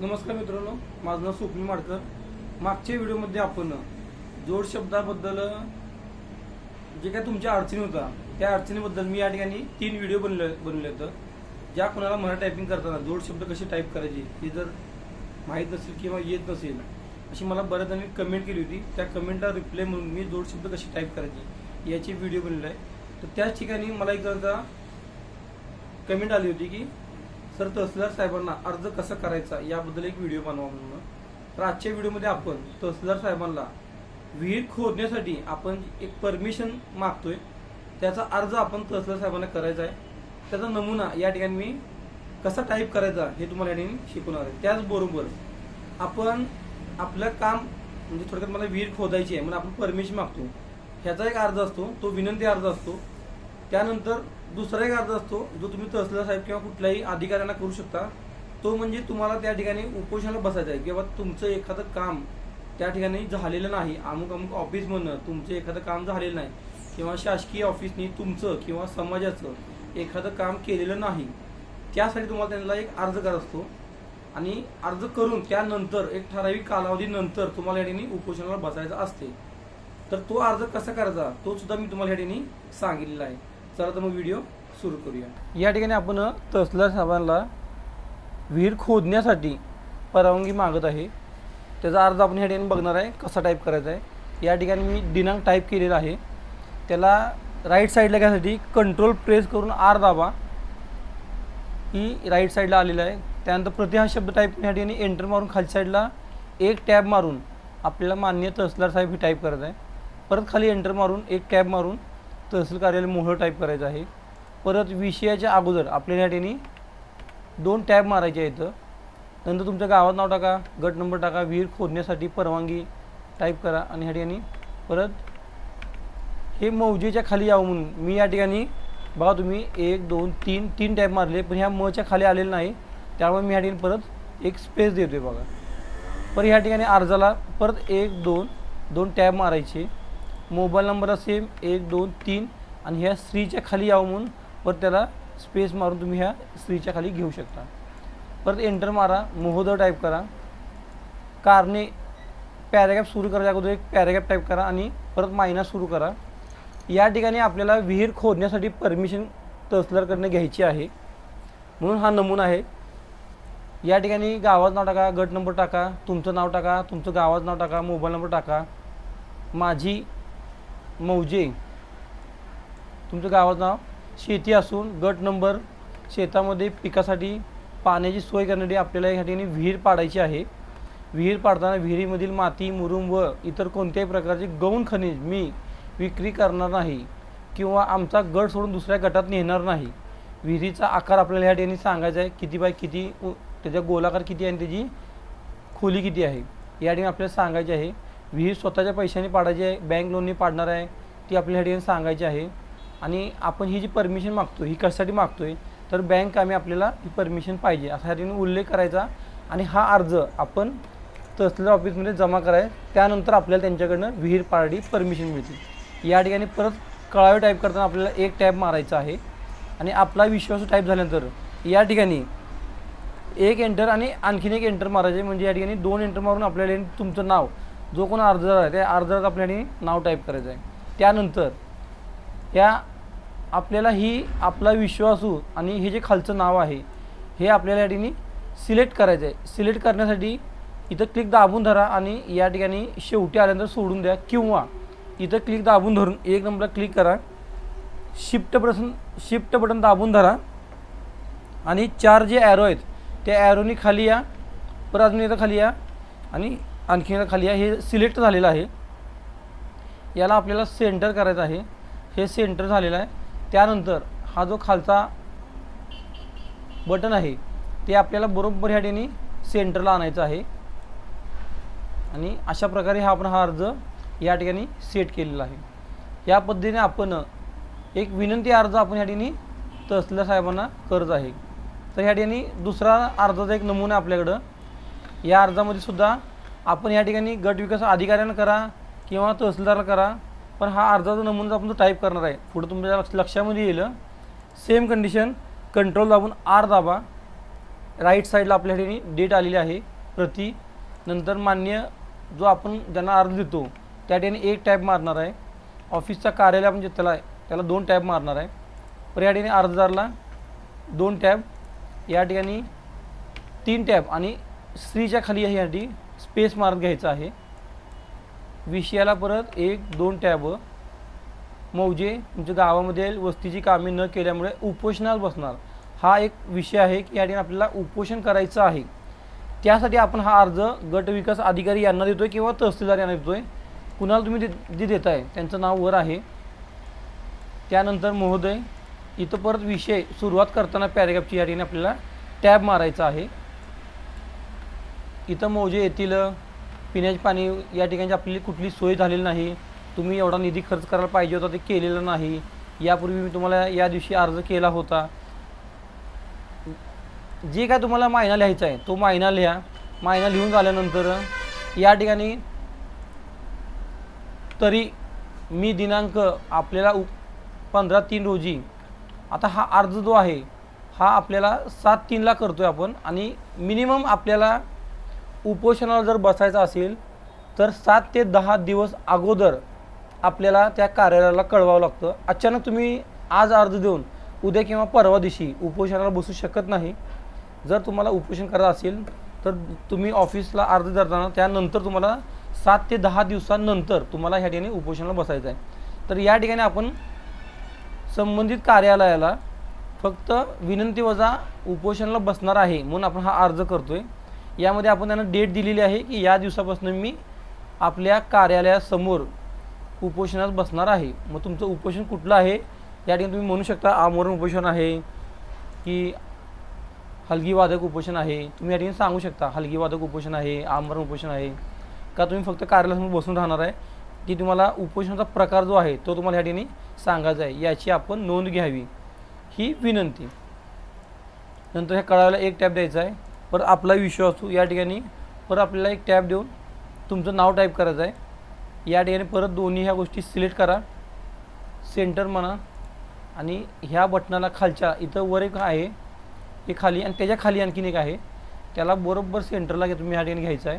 नमस्कार मित्रांनो माझं नाव स्वप्नील माडकर. मागच्या व्हिडिओमध्ये आपण जोड शब्दाबद्दल जे काय तुमच्या अडचणी होता त्या अडचणीबद्दल मी या ठिकाणी तीन व्हिडिओ बनले बनवले होतं. ज्या कोणाला मराठी टायपिंग करताना जोड शब्द कसे टाईप करायचे हे जर माहीत नसेल किंवा येत नसेल अशी मला बऱ्याच जणांनी कमेंट केली होती. त्या कमेंटला रिप्लाय म्हणून मी जोड शब्द कसे टाईप करायचे याची व्हिडिओ बनलेला आहे तर त्याच ठिकाणी मला एक जणांचा कमेंट आली होती की सर तहसीलदार साहेबांना अर्ज कसा करायचा याबद्दल एक व्हिडिओ बनवा म्हणून. तर आजच्या व्हिडिओमध्ये आपण तहसीलदार साहेबांना विहीर खोदण्यासाठी आपण एक परमिशन मागतोय. त्याचा अर्ज आपण तहसीलदार साहेबांना करायचा आहे. त्याचा नमुना या ठिकाणी मी कसा टाईप करायचा हे तुम्हाला या ठिकाणी शिकवणार आहे. त्याचबरोबर आपण आपलं काम म्हणजे थोडक्यात मला विहीर खोदायची आहे म्हणून आपण परमिशन मागतो. ह्याचा एक अर्ज असतो तो विनंती अर्ज असतो. त्यानंतर दुसरा एक अर्ज असतो जो तुम्ही तहसीलदार साहेब किंवा कुठल्याही अधिकाऱ्यांना करू शकता. तो म्हणजे तुम्हाला त्या ठिकाणी उपोषणाला बसायचं आहे किंवा तुमचं एखादं काम त्या ठिकाणी झालेलं नाही. अमुक अमुक ऑफिसमधनं तुमचं एखादं काम झालेलं नाही. किंवा शासकीय ऑफिसनी तुमचं किंवा समाजाचं एखादं काम केलेलं नाही. त्यासाठी तुम्हाला त्यांना एक अर्ज करत असतो. आणि अर्ज करून त्यानंतर एक ठराविक कालावधीनंतर तुम्हाला या ठिकाणी उपोषणाला बसायचं असते. तर तो अर्ज कसा करायचा? तो सुद्धा मी तुम्हाला या ठिकाणी सांगितलेला आहे. चला तर मग व्हिडिओ सुरू करूया. या ठिकाणी आपण तहसीलदार साहेबांना विहीर खोदण्यासाठी परवानगी मागत आहे. त्याचा अर्ज आपण या ठिकाणी बघणार आहे कसा टाईप करायचा आहे. या ठिकाणी मी दिनांक टाईप केलेला आहे. त्याला राईट साईडला घ्यायसाठी कंट्रोल प्रेस करून आर दाबा. ही राईट साईडला आलेला आहे. त्यानंतर प्रति हा शब्द टाईप या ठिकाणी एंटर मारून खाली साईडला एक टॅब मारून आपल्याला मान्य तहसीलदार साहेब ही टाईप करत आहे. परत खाली एंटर मारून एक टॅब मारून तहसील कार्यालय मोहळ टाईप करायचं आहे. परत विषयाच्या अगोदर आपल्याला या ठिकाणी दोन टॅब मारायचे आहेत नंतर तुमच्या गावात नाव टाका गट नंबर टाका विहीर खोदण्यासाठी परवानगी टाईप करा आणि ह्या ठिकाणी परत हे मौजेच्या खाली यावं म्हणून मी या ठिकाणी बघा तुम्ही एक दोन तीन तीन टॅब मारले पण ह्या मच्या खाली आलेलं नाही. त्यामुळे मी ह्या ठिकाणी परत एक स्पेस देतो आहे बघा. परत ह्या ठिकाणी अर्जाला परत एक दोन दोन टॅब मारायचे. मोबाईल नंबर सेम एक दोन तीन आणि ह्या स्त्रीच्या खाली यावं म्हणून परत त्याला स्पेस मारून तुम्ही ह्या स्त्रीच्या खाली घेऊ शकता. परत एंटर मारा मोहोदर टाईप करा. कारणे पॅरेग्राफ सुरू करायच्या अगोदर एक पॅरेग्राफ टाईप करा आणि परत मायना सुरू करा. या ठिकाणी आपल्याला विहीर खोदण्यासाठी परमिशन तहसीलदारकडनं घ्यायची आहे. म्हणून हा नमुना आहे. या ठिकाणी गावाचं नाव टाका गट नंबर टाका तुमचं नाव टाका तुमचं गावाचं नाव टाका मोबाईल नंबर टाका. माझी मौजे. तुमचं गावाचं नाव? शेती असून गट नंबर शेतामध्ये पिकासाठी पाण्याची सोय करण्यासाठी आपल्याला या ठिकाणी विहीर पाडायची आहे. विहीर पाडताना विहिरीमधील माती मुरुम व इतर कोणत्याही प्रकारचे गौण खनिज मी विक्री करणार नाही किंवा आमचा गट सोडून दुसऱ्या गटात नेणार नाही. विहिरीचा आकार आपल्याला या ठिकाणी सांगायचा आहे. किती बाय किती त्याचा गोलाकार किती आहे आणि त्याची खोली किती आहे? या ठिकाणी आपल्याला सांगायचे आहे. विहीर स्वतःच्या पैशाने पाडायची आहे बँक लोनने पाडणार आहे ती आपल्याला ठिकाणी सांगायची आहे. आणि आपण ही जी परमिशन मागतो ही कशासाठी मागतो आहे तर बँक आम्ही आपल्याला ही परमिशन पाहिजे असा ठिकाणी उल्लेख करायचा. आणि हा अर्ज आपण तहसीलदार ऑफिसमध्ये जमा करायचं त्यानंतर आपल्याला त्यांच्याकडनं विहीर पारडी परमिशन मिळते. या ठिकाणी परत कळावे टाईप करताना आपल्याला एक टॅप मारायचा आहे. आणि आपला विश्वास टाईप झाल्यानंतर या ठिकाणी एक एंटर आणि आणखीन एक एंटर मारायचे म्हणजे या ठिकाणी दोन एंटर मारून आपल्याला तुमचं नाव जो कोण अर्जदार आहे त्या अर्जदारात आपल्याने नाव टाईप करायचं आहे. त्यानंतर या आपल्याला ही आपला विश्वासू आणि हे जे खालचं नाव आहे हे आपल्याला या ठिकाणी सिलेक्ट करायचं आहे सिलेक्ट करण्यासाठी इथं क्लिक दाबून धरा आणि या ठिकाणी शेवटी आल्यानंतर सोडून द्या किंवा इथं क्लिक दाबून धरून एक नंबरला क्लिक करा. शिफ्ट बटन शिफ्ट बटन दाबून धरा आणि चार जे ॲरो आहेत त्या ॲरोनी खाली या परत अजून एकदा खाली या आणि आणखी खाली आहे. हे सिलेक्ट झालेलं आहे. याला आपल्याला सेंटर करायचं आहे. हे सेंटर झालेलं आहे. त्यानंतर हा जो खालचा बटन आहे ते आपल्याला बरोबर ह्या ठिकाणी सेंटरला आणायचं आहे. आणि अशा प्रकारे हा आपण हा अर्ज या ठिकाणी सेट केलेला आहे. या पद्धतीने आपण एक विनंती अर्ज आपण या ठिकाणी तहसीलदार साहेबांना करत आहे. तर ह्या ठिकाणी दुसरा अर्जाचा एक नमुना आपल्याकडं. या अर्जामध्ये सुद्धा आपण या ठिकाणी गट विकास अधिकाऱ्यांना करा किंवा तहसीलदारला करा पण हा अर्जाचा नमुना आपण जो टाईप करणार आहे पुढं तुमच्या लक्ष लक्षामध्ये येईल. सेम कंडिशन कंट्रोल दाबून आर दाबा. राईट साईडला आपल्या ठिकाणी डेट आलेली आहे प्रति. नंतर मान्य जो आपण ज्यांना अर्ज देतो त्या ठिकाणी एक टॅब मारणार आहे. ऑफिसचा कार्यालय आपण जे त्याला त्याला दोन टॅब मारणार आहे. पर या ठिकाणी अर्जदारला दोन टॅब या ठिकाणी तीन टॅब आणि स्त्रीच्या खाली यासाठी स्पेस मार्क घ्यायचा आहे. विषयाला परत एक दोन टॅब. मौजे तुमच्या गावामध्ये वस्तीची कामे न केल्यामुळे उपोषणात बसणार. हा एक विषय आहे की या ठिकाणी आपल्याला उपोषण करायचं आहे. त्यासाठी आपण हा अर्ज गट विकास अधिकारी यांना देतो आहे किंवा तहसीलदार यांना आहे कुणाला तुम्ही दे जे देताय त्यांचं नाव वर आहे. त्यानंतर महोदय इथं परत विषय सुरुवात करताना पॅरेग्राफची या ठिकाणी आपल्याला टॅब मारायचा आहे. इथं मौजे येथील पिण्याचे पाणी या ठिकाणी आपली कुठली सोय झालेली नाही तुम्ही एवढा निधी खर्च करायला पाहिजे होता ते केलेलं नाही. यापूर्वी मी तुम्हाला या दिवशी अर्ज केला होता. जे काय तुम्हाला मायना लिहायचा आहे तो मायना लिहा. मायना लिहून झाल्यानंतर या ठिकाणी तरी मी दिनांक आपल्याला उ पंधरा तीन रोजी आता हा अर्ज जो आहे हा आपल्याला सात तीनला करतो आहे आपण आणि मिनिमम आपल्याला उपोषणाला जर बसायचं असेल तर सात ते दहा दिवस अगोदर आपल्याला त्या कार्यालयाला कळवावं लागतं. अचानक तुम्ही आज अर्ज देऊन उद्या किंवा परवा दिवशी उपोषणाला बसू शकत नाही. जर तुम्हाला उपोषण करायचं असेल तर तुम्ही ऑफिसला अर्ज करताना त्यानंतर तुम्हाला सात ते दहा दिवसांनंतर तुम्हाला ह्या ठिकाणी उपोषणाला बसायचं आहे. तर या ठिकाणी आपण संबंधित कार्यालयाला फक्त विनंती वजा उपोषणाला बसणार आहे म्हणून आपण हा अर्ज करतो आहे यामध्ये आपण त्यांना डेट दिलेली आहे की या दिवसापासून मी आपल्या कार्यालयासमोर उपोषणात बसणार आहे. मग तुमचं उपोषण कुठलं आहे? या ठिकाणी तुम्ही म्हणू शकता आमरण उपोषण आहे की हलगी वादक उपोषण आहे. तुम्ही या ठिकाणी सांगू शकता हलगीवादक उपोषण आहे आमरण उपोषण आहे. का तुम्ही फक्त कार्यालयासमोर बसून राहणार आहे? की तुम्हाला उपोषणाचा प्रकार जो आहे तो तुम्हाला या ठिकाणी सांगायचा आहे. याची आपण नोंद घ्यावी. ही विनंती. नंतर ह्या कळायला एक टॅप द्यायचा आहे. परत आपला विषय असतो या ठिकाणी परत आपल्याला एक टॅब देऊन तुमचं नाव टाईप करायचं आहे. या ठिकाणी परत दोन्ही ह्या गोष्टी सिलेक्ट करा. सेंटर म्हणा आणि ह्या बटनाला खालच्या इथं वर एक आहे हे खाली आणि त्याच्याखाली आणखीन एक आहे. त्याला बरोबर सेंटरला घे तुम्ही ह्या ठिकाणी घ्यायचं आहे.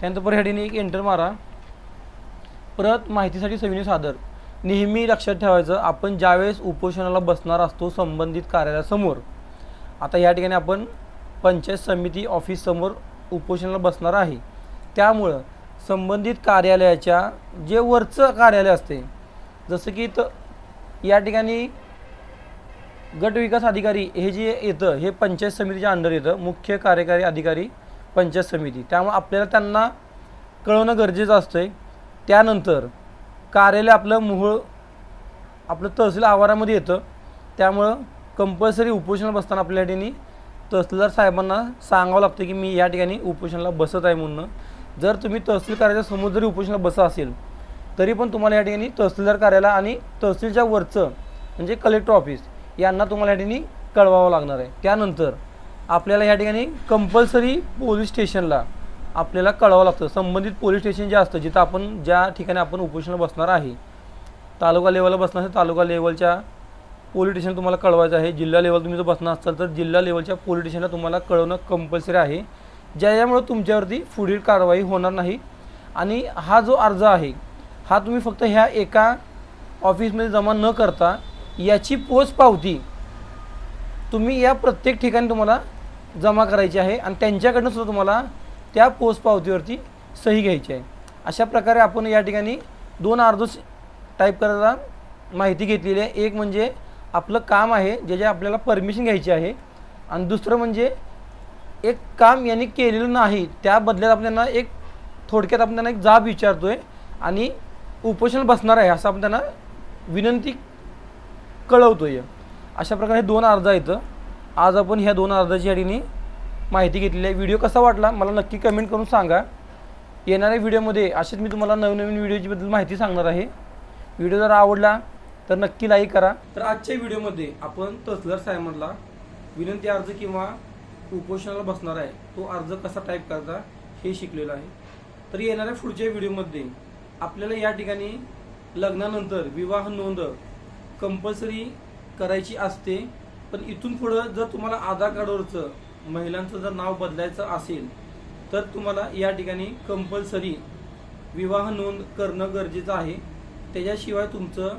त्यानंतर परत ह्या ठिकाणी एक एंटर मारा. परत माहितीसाठी सविनय सादर. नेहमी लक्षात ठेवायचं आपण ज्यावेळेस उपोषणाला बसणार असतो संबंधित कार्यालयासमोर आता या ठिकाणी आपण पंचायत समिती ऑफिससमोर उपोषणाला बसणार आहे. त्यामुळं संबंधित कार्यालयाच्या जे वरचं कार्यालय असते जसं की त या ठिकाणी गट विकास अधिकारी हे जे येतं हे पंचायत समितीच्या अंडर येतं मुख्य कार्यकारी अधिकारी पंचायत समिती. त्यामुळे आपल्याला त्यांना कळवणं गरजेचं असतं आहे त्यानंतर कार्यालय आपलं मोहळ आपलं तहसील आवारामध्ये येतं. त्यामुळं कंपल्सरी उपोषण बसताना आपल्या ठिकाणी तहसीलदार साहेबांना सांगावं लागतं की मी या ठिकाणी उपोषणाला बसत आहे म्हणून. जर तुम्ही तहसील कार्यालयाच्या समोर जरी उपोषणाला बसत असेल तरी पण तुम्हाला या ठिकाणी तहसीलदार कार्यालय आणि तहसीलच्या वरचं म्हणजे कलेक्टर ऑफिस यांना तुम्हाला या ठिकाणी कळवावं लागणार आहे. त्यानंतर आपल्याला या ठिकाणी कंपल्सरी पोलीस स्टेशनला आपल्याला कळवावं लागतं. संबंधित पोलीस स्टेशन जे असतं जिथं आपण ज्या ठिकाणी आपण उपोषणाला बसणार आहे तालुका लेवलला बसणार तालुका लेवलच्या पोलिटिशन तुम्हाला कळवायचं आहे. जिल्हा लेवल तुम्ही जर बसणार असाल तर जिल्हा लेवलच्या पोलिटिशनला तुम्हाला कळवणं कंपल्सरी आहे. ज्यामुळे तुमच्यावरती पुढील कारवाई होणार नाही. आणि हा जो अर्ज आहे हा तुम्ही फक्त ह्या एका ऑफिसमध्ये जमा न करता याची पोच पावती तुम्ही या प्रत्येक ठिकाणी तुम्हाला जमा करायची आहे आणि त्यांच्याकडनं सुद्धा तुम्हाला त्या पोच पावतीवरती सही घ्यायची आहे. अशा प्रकारे आपण या ठिकाणी दोन अर्ज टाईप करायला माहिती घेतलेली आहे. एक म्हणजे आपलं काम आहे जे जे आपल्याला परमिशन घ्यायची आहे. आणि दुसरं म्हणजे एक काम यांनी केलेलं नाही त्या बदल्यात आपण त्यांना एक थोडक्यात आपण त्यांना एक जाब विचारतो आहे आणि उपोषण बसणार आहे असं आपण त्यांना विनंती कळवतो आहे अशा प्रकारे दोन अर्ज आहेत. आज आपण ह्या दोन अर्जाची या माहिती घेतलेली आहे. व्हिडिओ कसा वाटला मला नक्की कमेंट करून सांगा. येणाऱ्या व्हिडिओमध्ये असेच मी तुम्हाला नवनवीन नवीन व्हिडिओची बद्दल माहिती सांगणार आहे. व्हिडिओ जर आवडला तर नक्की लाईक करा. तर आजच्या व्हिडिओमध्ये आपण तहसीलदार साहेबांना विनंती अर्ज किंवा उपोषणाला बसणार आहे तो अर्ज कसा टाईप करता हे शिकलेलं आहे. तर येणाऱ्या पुढच्या व्हिडिओमध्ये आपल्याला या ठिकाणी लग्नानंतर विवाह नोंद कंपल्सरी करायची असते पण इथून पुढं जर तुम्हाला आधार कार्डवरचं महिलांचं जर नाव बदलायचं असेल तर तुम्हाला या ठिकाणी कंपल्सरी विवाह नोंद करणं गरजेचं आहे. त्याच्याशिवाय तुमचं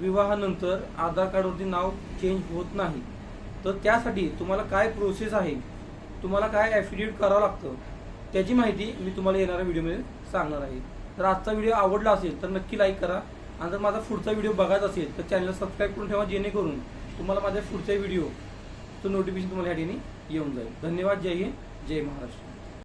विवाहानंतर आधार कार्डवरती नाव चेंज होत नाही. तर त्यासाठी तुम्हाला काय प्रोसेस आहे? तुम्हाला काय ॲफिडेविट करावं लागतं? त्याची माहिती मी तुम्हाला येणाऱ्या व्हिडिओमध्ये सांगणार आहे. जर आजचा व्हिडिओ आवडला असेल तर नक्की लाईक करा. आणि जर माझा पुढचा व्हिडिओ बघायचा असेल तर चॅनल सबस्क्राईब करून ठेवा जेणेकरून तुम्हाला माझ्या पुढच्या व्हिडिओ तो नोटिफिकेशन तुम्हाला या ठिकाणी येऊन जाईल. धन्यवाद. जय हिंद. जय महाराष्ट्र.